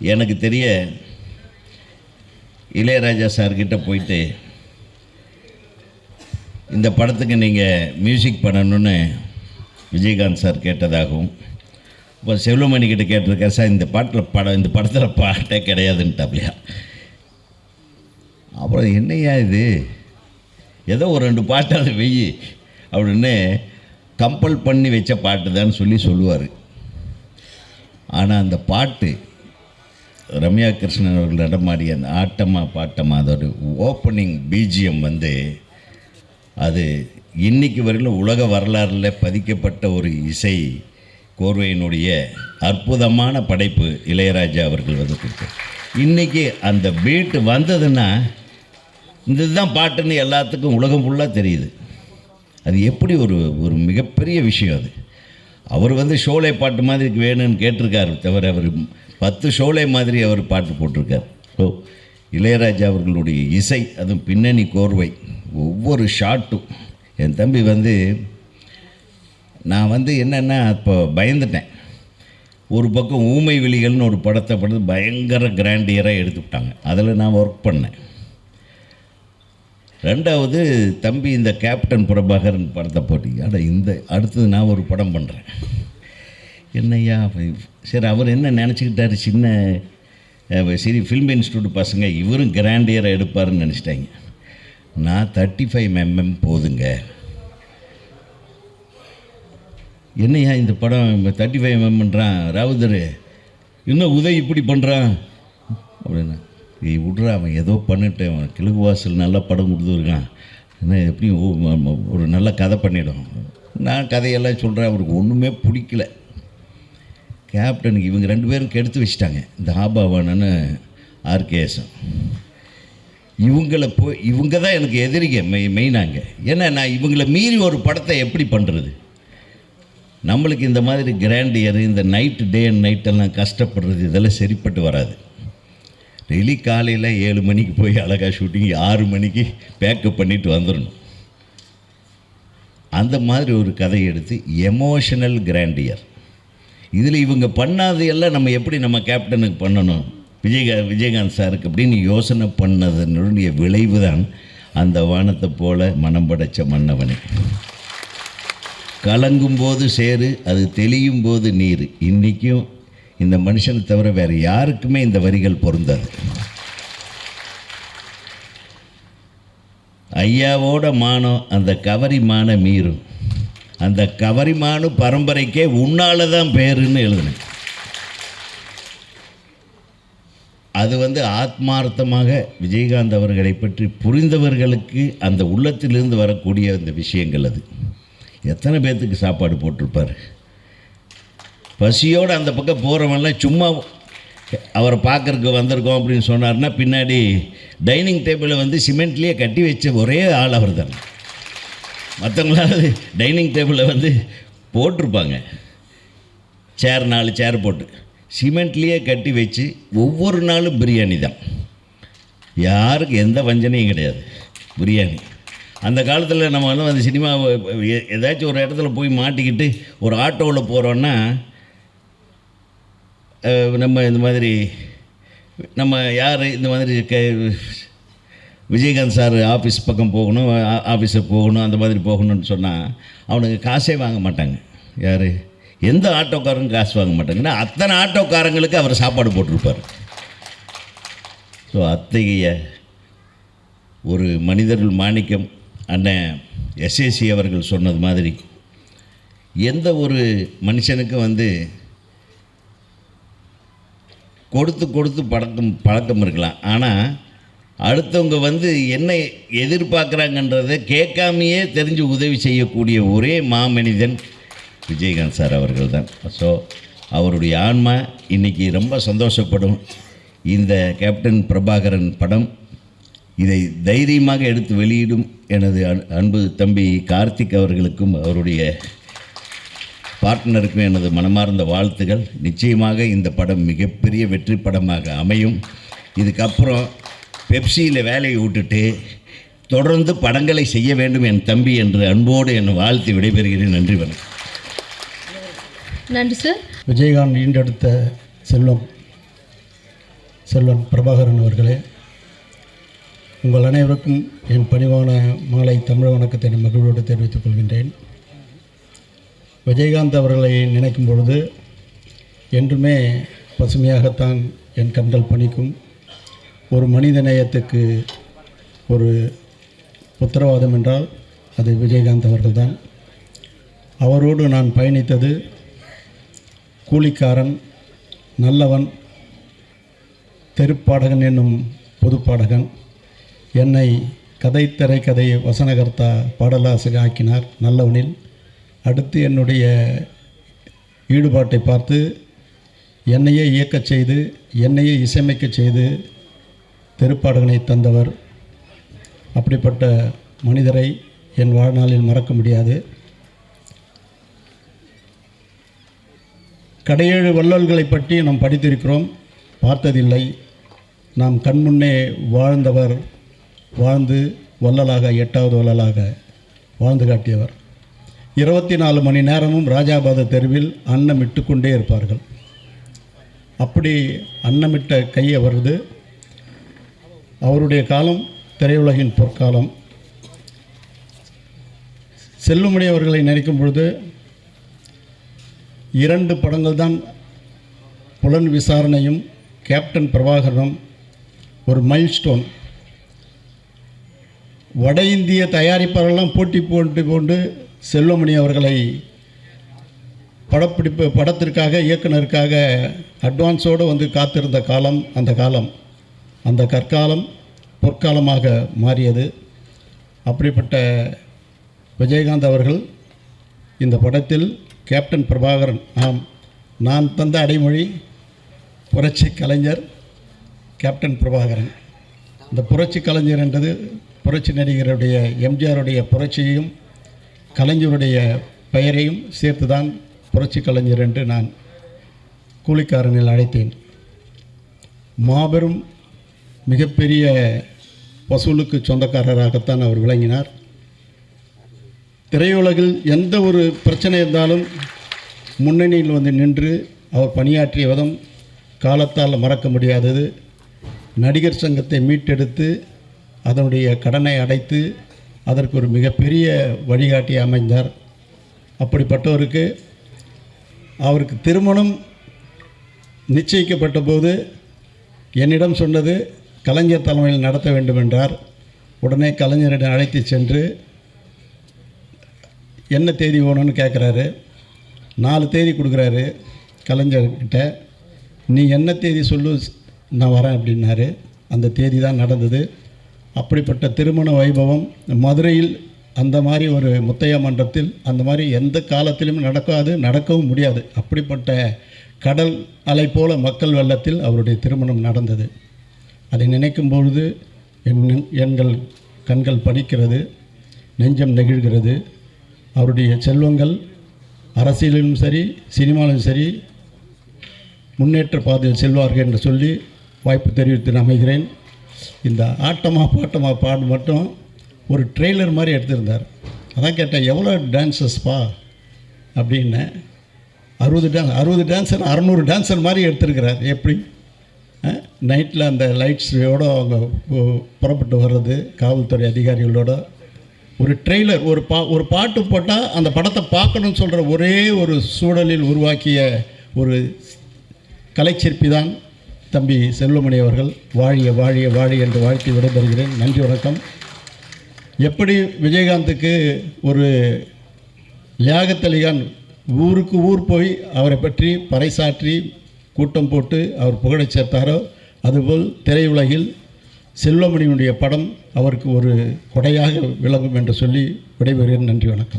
எனக்கு தெரிய இளையராஜா சார்கிட்ட போயிட்டு இந்த படத்துக்கு நீங்கள் மியூசிக் பண்ணணும்னு விஜயகாந்த் சார் கேட்டதாகவும் இப்போ செல்வமணி கிட்ட கேட்டிருக்கேன் சார் இந்த பாட்டில் படம் இந்த படத்தில் பாட்டே கிடையாதுன்ட்டாப்லையா? அப்புறம் என்னய்யா இது? ஏதோ ஒரு ரெண்டு பாட்டாவது வெயி அப்படின்னு கம்பல் பண்ணி வச்ச பாட்டு தான் சொல்லி சொல்லுவார். ஆனால் அந்த பாட்டு ரம்யா கிருஷ்ணன் அவர்கள் நடமாடிய அந்த ஆட்டமா பாட்டமா அதோட ஓப்பனிங் பிஜிஎம் வந்து அது இன்னைக்கு வரையிலும் உலக வரலாறில் பதிக்கப்பட்ட ஒரு இசை கோர்வையினுடைய அற்புதமான படைப்பு இளையராஜா அவர்கள் வந்து கொடுத்தார். இன்றைக்கி அந்த பீட்டு வந்ததுன்னா இந்த இதுதான் பாட்டுன்னு எல்லாத்துக்கும் உலகம் ஃபுல்லாக தெரியுது. அது எப்படி ஒரு ஒரு மிகப்பெரிய விஷயம் அது. அவர் வந்து ஷோலே பாட்டு மாதிரி வேணும்னு கேட்டிருக்காரு. தவிர அவர் பத்து ஷோலே மாதிரி அவர் பாட்டு போட்டிருக்கார். ஸோ இளையராஜா அவர்களுடைய இசை அதுவும் பின்னணி கோர்வை ஒவ்வொரு ஷாட்டும். என் தம்பி வந்து நான் வந்து என்னென்னா இப்போ பயந்துட்டேன். ஒரு பக்கம் ஊமை விழிகள்னு ஒரு படத்தை படுத்து பயங்கர கிராண்டியராக எடுத்துக்கிட்டாங்க அதில் நான் ஒர்க் பண்ணேன். ரெண்டாவது தம்பி இந்த கேப்டன் பிரபாகரன் படத்தை போட்டி ஆனால் இந்த அடுத்தது நான் ஒரு படம் பண்ணுறேன் என்னய்யா சரி அவர் என்ன நினச்சிக்கிட்டாரு? சின்ன சரி ஃபில்ம் இன்ஸ்டியூட் பசங்க இவரும் கிராண்ட் இயராக எடுப்பாருன்னு நினச்சிட்டாங்க. நான் தேர்ட்டி ஃபைவ் எம்எம் போதுங்க. என்னய்யா இந்த படம் தேர்ட்டி ஃபைவ் எம்எம்ன்றான் ராவுதர் இன்னும் உதய் இப்படி பண்ணுறான் அப்படின்னா நீ விட்றா அவன் ஏதோ பண்ணிட்டேன் அவன் கிழக்கு வாசல் நல்லா படம் கொடுத்துருக்கான். என்ன எப்படியும் ஒரு நல்ல கதை பண்ணிடும். நான் கதையெல்லாம் சொல்கிறேன் அவருக்கு ஒன்றுமே பிடிக்கல. கேப்டனுக்கு இவங்க ரெண்டு பேரும் கெடுத்து வச்சுட்டாங்க. இந்த ஆபாவானன்னு ஆர்கேஎஸும். இவங்கள போய் இவங்க தான் எனக்கு எதிரிங்க மெய் மெயினாங்க ஏன்னா நான் இவங்கள மீறி ஒரு படத்தை எப்படி பண்ணுறது நம்மளுக்கு இந்த மாதிரி கிராண்டியர் இந்த நைட்டு டே அண்ட் நைட்டெல்லாம் கஷ்டப்படுறது இதெல்லாம் சரிப்பட்டு வராது. டெய்லி காலையில் ஏழு மணிக்கு போய் அழகா ஷூட்டிங் ஆறு மணிக்கு பேக்கப் பண்ணிட்டு வந்துடணும் அந்த மாதிரி ஒரு கதை எடுத்து எமோஷனல் கிராண்டியர் இதில் இவங்க பண்ணாது எல்லாம் நம்ம எப்படி நம்ம கேப்டனுக்கு பண்ணணும்? விஜயகா விஜயகாந்த் சாருக்கு அப்படின்னு யோசனை பண்ணதனுடைய விளைவு தான் அந்த வானத்தை போல மனம் படைச்ச மன்னவனே. கலங்கும் போது சேரு அது தெளியும் போது நீர். இன்றைக்கும் இந்த மனுஷனை தவிர வேறு யாருக்குமே இந்த வரிகள் பொருந்தாது. ஐயாவோட மானம் அந்த கவரி மான மீறும் அந்த கவரி மானு பரம்பரைக்கே உன்னால தான் பேருன்னு எழுதினேன். அது வந்து ஆத்மார்த்தமாக விஜயகாந்த் அவர்களை பற்றி புரிந்தவர்களுக்கு அந்த உள்ளத்திலிருந்து வரக்கூடிய அந்த விஷயங்கள் அது. எத்தனை பேர்த்துக்கு சாப்பாடு போட்டிருப்பார்? பசியோடு அந்த பக்கம் போகிறவன்லாம் சும்மா அவரை பார்க்கறதுக்கு வந்திருக்கோம் அப்படின்னு சொன்னார்னா பின்னாடி டைனிங் டேபிளை வந்து சிமெண்ட்லேயே கட்டி வச்ச ஒரே ஆள் அவர் தான் மற்றவங்களாவது டைனிங் டேபிளை வந்து போட்டிருப்பாங்க. சேர் நாலு சேர் போட்டு. சிமெண்ட்லேயே கட்டி வச்சு ஒவ்வொரு நாளும் பிரியாணி தான். யாருக்கு எந்த வஞ்சனையும் கிடையாது. பிரியாணி. அந்த காலத்தில் நம்ம வந்து அந்த சினிமா ஏதாச்சும் ஒரு இடத்துல போய் மாட்டிக்கிட்டு ஒரு ஆட்டோவில் போகிறோன்னா நம்ம இந்த மாதிரி நம்ம யார் இந்த மாதிரி க விஜயகாந்த் சார் ஆஃபீஸ் பக்கம் போகணும் ஆ- ஆஃபீஸுக்கு போகணும் அந்த மாதிரி போகணும்னு சொன்னால் அவனுக்கு காசே வாங்க மாட்டாங்க. யார்? எந்த ஆட்டோக்காரங்க காசு வாங்க மாட்டாங்கன்னா அத்தனை ஆட்டோக்காரங்களுக்கு அவர் சாப்பாடு போட்டிருப்பார். ஸோ அத்தகைய ஒரு மனிதர்கள் மாணிக்கம் அண்ணன் எஸ்ஏசி அவர்கள் சொன்னது மாதிரி எந்த ஒரு மனுஷனுக்கும் வந்து கொடுத்து கொடுத்து பழக்கம் பழக்கம் இருக்கலாம். ஆனால் அடுத்தவங்க வந்து என்ன எதிர்பார்க்குறாங்கன்றதை கேட்காமையே தெரிஞ்சு உதவி செய்யக்கூடிய ஒரே மாமனிதன் விஜயகாந்த் சார் அவர்கள் தான் ஸோ அவருடைய ஆன்மா இன்றைக்கி ரொம்ப சந்தோஷப்படும். இந்த கேப்டன் பிரபாகரன் படம் இதை தைரியமாக எடுத்து வெளியிடும் எனது அன்- அன்பு தம்பி கார்த்திக் அவர்களுக்கும் அவருடைய பார்ட்னருக்கும் எனது மனமார்ந்த வாழ்த்துகள். நிச்சயமாக இந்த படம் மிகப்பெரிய வெற்றி படமாக அமையும். இதுக்கப்புறம் பெப்சியில் வேலையை விட்டுட்டு தொடர்ந்து படங்களை செய்ய வேண்டும் என் தம்பி என்று அன்போடு என்னை வாழ்த்து விடைபெறுகிறேன். நன்றி வணக்கம். நன்றி சார் விஜயகாந்த் ஈண்டெடுத்த செல்வம் செல்வன் பிரபாகரன் அவர்களே உங்கள் அனைவருக்கும் என் பணிவான மாலை தமிழ் வணக்கத்தை மகிழ்வோடு தெரிவித்துக் கொள்கின்றேன். விஜயகாந்த் அவர்களை நினைக்கும் பொழுது என்றுமே பசுமையாகத்தான் என் கண்கள் பணிக்கும். ஒரு மனித நேயத்துக்கு ஒரு உத்தரவாதம் என்றால் அது விஜயகாந்த் அவர்கள்தான். அவரோடு நான் பயணித்தது கூலிக்காரன் நல்லவன் தெருப்பாடகன் என்னும் பொதுப்பாடகன். என்னை கதை திரைக்கதை வசனகர்த்தா பாடலாசிரியர் ஆக்கினார் நல்லவனில். அடுத்து என்னுடைய ஈடுபாட்டை பார்த்து என்னையே இயக்கச் செய்து என்னையே இசையமைக்கச் செய்து தெருப்பாடகனை தந்தவர். அப்படிப்பட்ட மனிதரை என் வாழ்நாளில் மறக்க முடியாது. கடையேழு வள்ளல்களை பற்றி நாம் படித்திருக்கிறோம் பார்த்ததில்லை. நாம் கண்முன்னே வாழ்ந்தவர் வாழ்ந்து வள்ளலாக எட்டாவது வள்ளலாக வாழ்ந்து காட்டியவர். இருபத்தி நாலு மணி நேரமும் ராஜாபாத தெருவில் அன்னமிட்டு கொண்டே இருப்பார்கள். அப்படி அன்னமிட்ட கை அவரது அவருடைய காலம் திரையுலகின் பொற்காலம். செல்லுமணி அவர்களை நினைக்கும் பொழுது இரண்டு படங்கள் தான் புலன் விசாரணையும் கேப்டன் பிரபாகரனும் ஒரு மைல்ஸ்டோன். வட இந்திய தயாரிப்பாளர்கள்லாம் போட்டி போட்டு கொண்டு செல்வமணி அவர்களை படப்பிடிப்பு படத்திற்காக இயக்குனருக்காக அட்வான்ஸோடு வந்து காத்திருந்த காலம் அந்த காலம் அந்த கற்காலம் பொற்காலமாக மாறியது. அப்படிப்பட்ட விஜயகாந்த் அவர்கள் இந்த படத்தில் கேப்டன் பிரபாகரன் ஆம் நான் தந்த அடைமொழி புரட்சி கலைஞர் கேப்டன் பிரபாகரன். இந்த புரட்சி கலைஞர் என்றது புரட்சி நடிகருடைய எம்ஜிஆருடைய புரட்சியையும் கலைஞருடைய பெயரையும் சேர்த்து தான் புரட்சி கலைஞர் என்று நான் கூலிக்காரனில் அழைத்தேன். மாபெரும் மிகப்பெரிய வசூலுக்கு சொந்தக்காரராகத்தான் அவர் விளங்கினார். திரையுலகில் எந்த ஒரு பிரச்சனை இருந்தாலும் முன்னணியில் வந்து நின்று அவர் பணியாற்றிய விதம் காலத்தால் மறக்க முடியாதது. நடிகர் சங்கத்தை மீட்டெடுத்து அதனுடைய கடனை அடைத்து அதற்கு ஒரு மிகப்பெரிய வழிகாட்டி அமைந்தார். அப்படிப்பட்டவருக்கு அவருக்கு திருமணம் நிச்சயிக்கப்பட்ட போது என்னிடம் சொன்னது கலைஞர் தலைமையில் நடத்த வேண்டும் என்றார். உடனே கலைஞரிடம் அழைத்து சென்று என்ன தேதி வேணும்னு கேட்குறாரு. நாலு தேதி கொடுக்குறாரு கலைஞர்கிட்ட. நீ என்ன தேதி சொல்லு நான் வரேன் அப்படின்னாரு. அந்த தேதி தான் நடந்தது. அப்படிப்பட்ட திருமண வைபவம் மதுரையில் அந்த மாதிரி ஒரு முத்தைய மன்றத்தில் அந்த மாதிரி எந்த காலத்திலும் நடக்காது நடக்கவும் முடியாது. அப்படிப்பட்ட கடல் அலை போல மக்கள் வெள்ளத்தில் அவருடைய திருமணம் நடந்தது. அதை நினைக்கும் பொழுது என் எங்கள் கண்கள் பணிக்கிறது நெஞ்சம் நெகிழ்கிறது. அவருடைய செல்வங்கள் அரசியலிலும் சரி சினிமாவிலும் சரி முன்னேற்ற பாதையில் செல்வார்கள் என்று சொல்லி வாய்ப்பு தெரிவித்து அமைகிறேன் இந்த ஆட்டமாக பாட்டமாக பாடு மட்டும் ஒரு ட்ரெய்லர் மாதிரி எடுத்திருந்தார். அதான் கேட்டேன் எவ்வளோ டான்ஸஸ்ப்பா அப்படின்னு. அறுபது டான்ஸ் அறுபது டான்ஸர் அறநூறு டான்ஸர் மாதிரி எடுத்திருக்கிறார். எப்படி? நைட்டில் அந்த லைட்ஸோடு அவங்க புறப்பட்டு வர்றது காவல்துறை அதிகாரிகளோட. ஒரு ட்ரெய்லர் ஒரு பா ஒரு பாட்டு போட்டால் அந்த படத்தை பார்க்கணும்னு சொல்கிற ஒரே ஒரு சூழலில் உருவாக்கிய ஒரு கலைச்சிற்பி தான் தம்பி செல்வமணி அவர்கள் வாழிய வாழிய வாழி என்று வாழ்த்தி விடைபெறுகிறேன். நன்றி வணக்கம். எப்படி விஜயகாந்துக்கு ஒரு லியாகத்தலிகான் ஊருக்கு ஊர் போய் அவரை பற்றி பறைசாற்றி கூட்டம் போட்டு அவர் புகழச் சேர்த்தாரோ அதுபோல் திரையுலகில் செல்வமணியினுடைய படம் அவருக்கு ஒரு கொடையாக விளங்கும் என்று சொல்லி விடைபெறுகிறேன். நன்றி வணக்கம்.